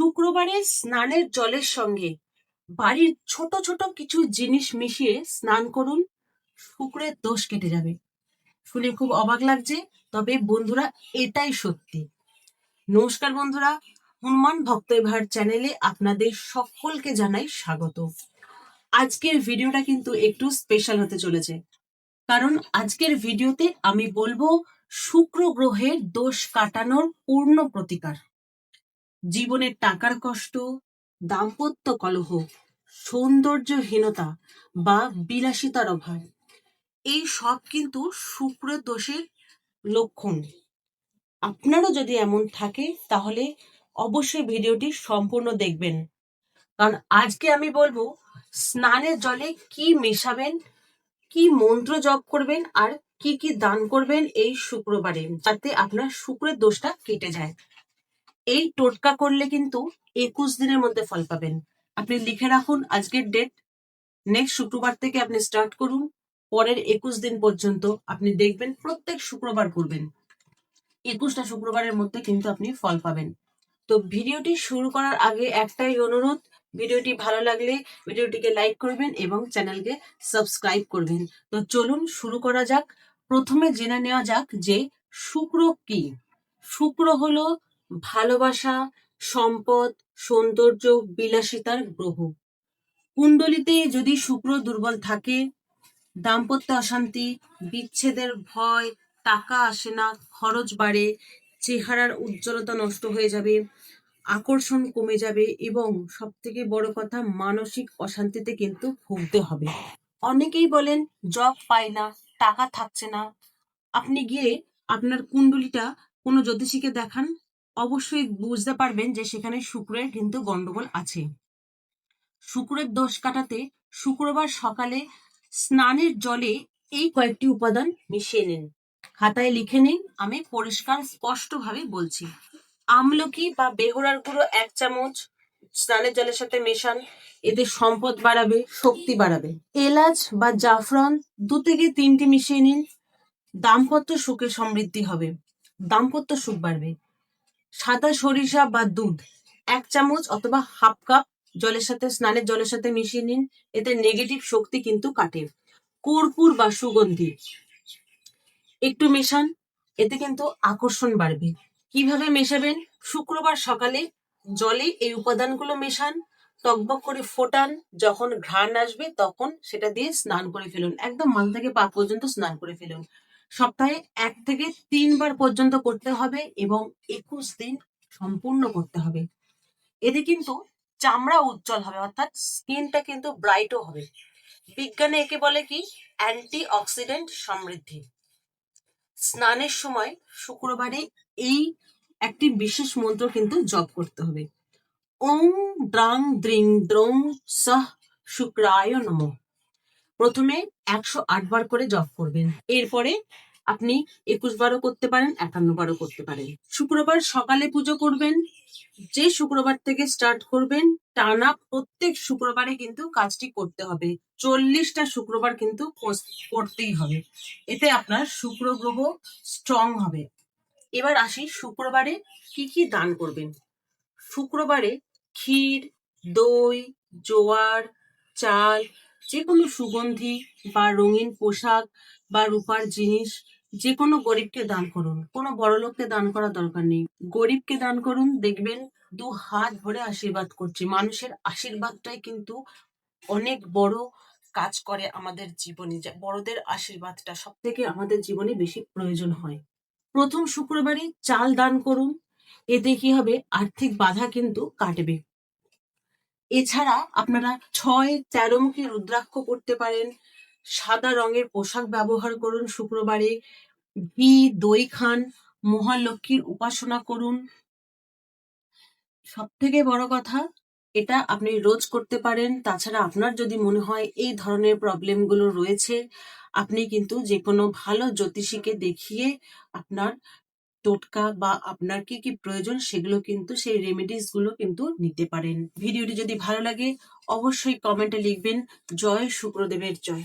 শুক্রবারে স্নানের জলের সঙ্গে বাড়ির ছোট ছোট কিছু জিনিস মিশিয়ে স্নান করুন, শুক্রের দোষ কেটে যাবে। শুনে খুব অবাক লাগছে, তবে বন্ধুরা, এটাই সত্যি। নমস্কার বন্ধুরা, হনুমান ভক্ত এভার চ্যানেলে আপনাদের সকলকে জানাই স্বাগত। আজকের ভিডিওটা কিন্তু একটু স্পেশাল হতে চলেছে। কারণ আজকের ভিডিওতে আমি বলব, শুক্র গ্রহের দোষ কাটানোর পূর্ণ প্রতিকার। জীবনের টাকার কষ্ট, দাম্পত্য কলহ, সৌন্দর্যহীনতা বা বিলাসিতার অভাব, এই সব কিন্তু শুক্র দোষের লক্ষণ। আপনারও যদি এমন থাকে, তাহলে অবশ্যই ভিডিওটি সম্পূর্ণ দেখবেন। কারণ আজকে আমি বলব, স্নানের জলে কি মেশাবেন, কি মন্ত্র জপ করবেন আর কি কি দান করবেন এই শুক্রবারে, যাতে আপনার শুক্রের দোষটা কেটে যায়। এই টোটকা করলে কিন্তু একুশ দিনের মধ্যে ফল পাবেন। আপনি লিখে রাখুন আজকের ডেট নেক্সট শুক্রবার থেকে আপনি স্টার্ট করুন, পরের একুশ দিন পর্যন্ত আপনি দেখবেন প্রত্যেক শুক্রবার করবেন। একুশটা শুক্রবারের মধ্যে কিন্তু আপনি ফল পাবেন। তো ভিডিওটি শুরু করার আগে একটাই অনুরোধ, ভিডিওটি ভালো লাগলে ভিডিওটিকে লাইক করবেন এবং চ্যানেলকে সাবস্ক্রাইব করবেন। তো চলুন শুরু করা যাক। প্রথমে জেনে নেওয়া যাক যে শুক্র কি? শুক্র হলো ভালোবাসা, সম্পদ, সৌন্দর্য, বিলাসিতার গ্রহ। কুণ্ডলিতে যদি শুক্র দুর্বল থাকে, দাম্পত্য অশান্তি, বিচ্ছেদের ভয়, টাকা আসে না, খরচ বাড়ে, চেহারার উজ্জ্বলতা নষ্ট হয়ে যাবে, আকর্ষণ কমে যাবে এবং সব থেকে বড় কথা, মানসিক অশান্তিতে কিন্তু ভুগতে হবে। অনেকেই বলেন, জব পায় না, টাকা থাকছে না। আপনি গিয়ে আপনার কুণ্ডলিটা কোনো জ্যোতিষীকে দেখান। অবশ্যই বুঝতে পারবেন যে সেখানে শুক্রের কিন্তু গন্ডগোল আছে। শুক্রের দোষ কাটাতে শুক্রবার সকালে স্নানের জলে এই কয়েকটি উপাদান মিশিয়ে নিন। খাতায় লিখে নিন, আমি পরিষ্কার স্পষ্টভাবে বলছি। আমলকি বা বেহুরার গুঁড়ো এক চামচ, স্নানের জলের সাথে মেশান, এতে সম্পদ বাড়াবে, শক্তি বাড়াবে। এলাচ বা জাফরান দু থেকে তিনটি মিশিয়ে নিন, দাম্পত্য সুখে সমৃদ্ধি হবে, দাম্পত্য সুখ বাড়বে। সাদা সরিষা বা দুধ। এক চামচ অথবা হাফ কাপ জলের সাথে, স্নানের জলের সাথে মিশিয়ে নিন। এতে নেগেটিভ শক্তি কিন্তু কাটে। কর্পূর বা সুগন্ধি একটু মেশান, এতে কিন্তু আকর্ষণ বাড়বে। কীভাবে মেশাবেন? শুক্রবার সকালে জলে এই উপাদানগুলো মেশান, টকবক করে ফোটান। যখন ঘ্রাণ আসবে, তখন সেটা দিয়ে স্নান করে ফেলুন। একদম মাল থেকে পা পর্যন্ত স্নান করে ফেলুন। সপ্তাহে এক থেকে তিনবার পর্যন্ত করতে হবে এবং একুশ দিন সম্পূর্ণ করতে হবে। এতে কিন্তু চামড়া উজ্জ্বল হবে, অর্থাৎ স্কিনটা কিন্তু ব্রাইটও হবে। বিজ্ঞানে একে বলে কি? অ্যান্টি অক্সিডেন্ট সমৃদ্ধি। স্নানের সময় শুক্রবারে এই একটি বিশেষ মন্ত্র কিন্তু জপ করতে হবে। ওং দ্রাং দ্রিং দ্রং সহ শুক্রায় নম। প্রথমে একশো আট বার করে জপ করবেন। এরপরে আপনি একুশ বারও করতে পারেন, একান্ন বারও করতে পারেন। শুক্রবার সকালে পুজো করবেন, যে শুক্রবার থেকে স্টার্ট করবেন, টানা প্রত্যেক শুক্রবারে কিন্তু কাজটি করতে হবে। চল্লিশটা শুক্রবার কিন্তু করতেই হবে। এতে আপনার শুক্র গ্রহ স্ট্রং হবে। এবার আসি শুক্রবারে কি কি দান করবেন। শুক্রবারে ক্ষীর, দই, জোয়ার, চাল যে কোনো সুগন্ধি বা রঙিন পোশাক বা রূপার জিনিস যে কোনো গরিবকে দান করুন। কোনো বড় লোককে দান করার দরকার নেই। গরিবকে দান করুন, দেখবেন দু হাত ভরে আশীর্বাদ করছে। মানুষের আশীর্বাদটাই কিন্তু অনেক বড় কাজ করে আমাদের জীবনে। বড়দের আশীর্বাদটা সব থেকে আমাদের জীবনে বেশি প্রয়োজন হয়। প্রথম শুক্রবারে চাল দান করুন। এতে কি হবে? আর্থিক বাধা কিন্তু কাটবে। এছাড়া আপনারা ছয় তেরো মুখী রুদ্রাক্ষ করতে পারেন, সাদা রঙের পোশাক ব্যবহার করুন শুক্রবারে, ঘি, দই খান, মহালক্ষ্মীর উপাসনা করুন। সব থেকে বড় কথা, এটা আপনি রোজ করতে পারেন। তাছাড়া আপনার যদি মনে হয় এই ধরনের প্রবলেমগুলো রয়েছে, আপনি কিন্তু যে কোনো ভালো জ্যোতিষীকে দেখিয়ে আপনার টোটকা বা আপনার কি কি প্রয়োজন সেগুলো কিন্তু সেই রেমেডিসগুলো কিন্তু নিতে পারেন। ভিডিওটি যদি ভালো লাগে, অবশ্যই কমেন্টে লিখবেন। জয় শুক্রদেবের জয়।